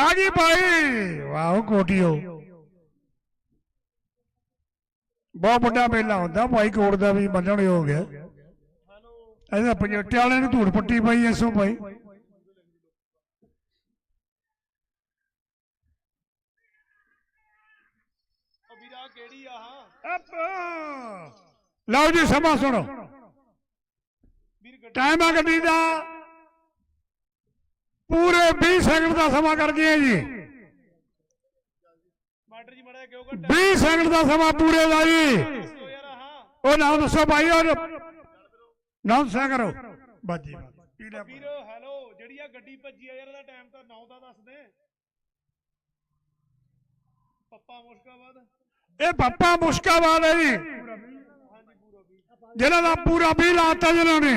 ਆ ਭਾਈ। ਵਾਹ ਕੋਟੀਓ। ਬਹੁਤ ਵੱਡਾ ਮੇਲਾ ਹੁੰਦਾ। ਭਾਈ ਕੋਟ ਦਾ ਵੀ ਮੰਨਣ ਹੋ। ਗਿਆ ਇਹਦਾ ਪੰਜਟੇ ਵਾਲਿਆਂ ਨੂੰ ਧੂੜ ਪੱਟੀ ਪਾਈ ਐਸੋ ਭਾਈ। ਆ ਹਾਂ। ਲਓ ਜੀ ਸਮਾਂ ਸੁਣੋ। ਟਾਈਮ ਆ ਗੱਡੀ ਦਾ। ਪੂਰੇ 20 ਸੈਕਿੰਡ ਦਾ ਸਮਾਂ ਕਰ ਗਏ ਜੀ। ਮਾਸਟਰ ਜੀ ਮੜਾ ਕਿਉਂ ਘਟਾ 20 ਸੈਕਿੰਡ ਦਾ ਸਮਾਂ ਪੂਰੇ ਦਾ ਜੀ। ਉਹ ਨਾਮ ਦੱਸੋ ਭਾਈ ਉਹ ਨਾਮ ਦੱਸਿਆ ਕਰੋ। ਬਾਜੀ ਵੀਰ ਹੈਲੋ ਜਿਹੜੀ ਆ ਗੱਡੀ ਭੱਜੀ ਆ ਯਾਰ ਇਹਦਾ ਟਾਈਮ ਤਾਂ 9 ਦਾ ਦੱਸ ਦੇ। ਪੱਪਾ ਮੁਸ਼ਕਾਬਾਦ। ਇਹ ਪੱਪਾ ਮੁਸ਼ਕਾਬਾਦ ਹੈ ਜੀ। ਵੀ ਜਿਹਨਾਂ ਦਾ ਪੂਰਾ 20 ਲਾਤਾ ਜਿਹਨਾਂ ਨੇ।